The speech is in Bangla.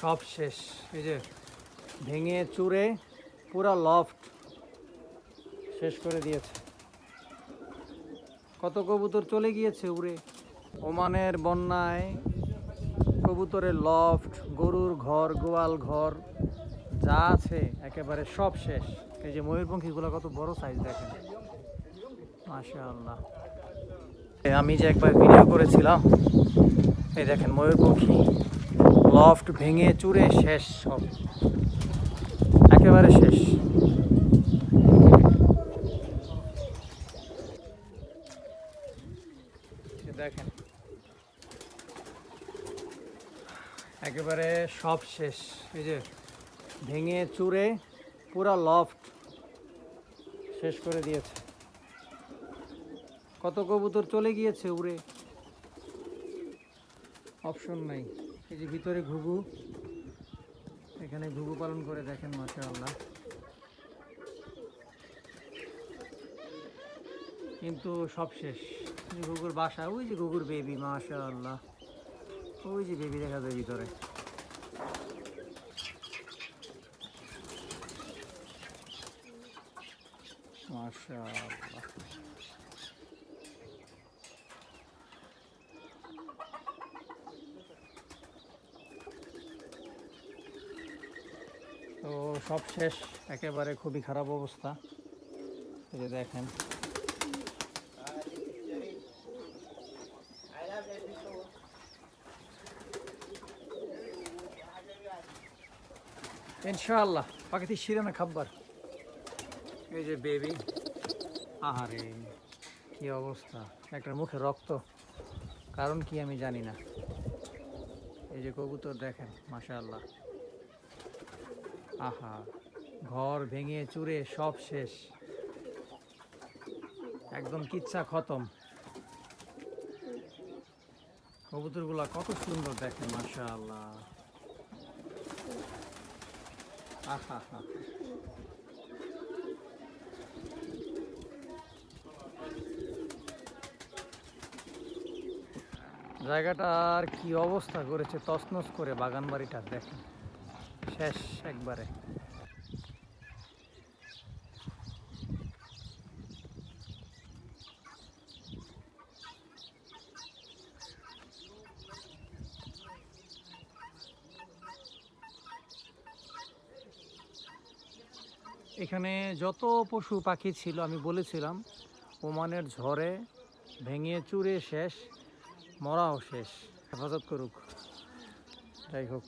সব শেষ। এই যে ভেঙে চুরে পুরা লফট শেষ করে দিয়েছে। কত কবুতর চলে গিয়েছে উড়ে? ওমানের বন্যায় কবুতরের লফট গরুর ঘর, গোয়াল ঘর, যা আছে একেবারে সব শেষ। এই যে ময়ূরপঙ্খীগুলো কত বড় সাইজ দেখেন। মাশা আল্লাহ আমি যে একবার ভিডিও করেছিলাম, এই দেখেন ময়ূরপঙ্খী। লফট ভেঙে চুরে শেষ সব। একেবারে শেষ। দেখেন। একেবারে সব শেষ। এই যে ভেঙে চুরে পুরা লফট শেষ করে দিয়েছে। কত কবুতর চলে গিয়েছে উড়ে? অপশন নাই। এই যে ভিতরে ঘুঘু। এখানে ঘুঘু পালন করে দেখেন মাসা আল্লাহ কিন্তু সব শেষ। ঘুঘুর বাসা, ওই যে ঘুঘুর বেবি মাশা আল্লাহ ওই যে বেবি দেখা যায় ভিতরে। মাশা আল্লাহ তো সব শেষ, একেবারে খুবই খারাপ অবস্থা। এই যে দেখেন। ইনশাআল্লাহ পাখিতে শিরানা খাবার। এই যে বেবি, আহারে, কি অবস্থা? একটা মুখে রক্ত, কারণ কি আমি জানি না। এই যে কবুতর দেখেন, মাশাআল্লাহ। আহা, ঘর ভেঙে চুরে সব শেষ। একদম কিচ্ছা খতম। কবুতরগুলা কত সুন্দর দেখেন মাশা আল্লাহ আহা, হা জায়গাটার কি অবস্থা করেছে, তছনছ করে বাগান বাড়িটা দেখেন। শেষ একবারে। এখানে যত পশু পাখি ছিল, আমি বলেছিলাম, ওমানের ঝড়ে ভেঙে চুরে শেষ, মরাও শেষ। হেফাজত করুক। যাই হোক।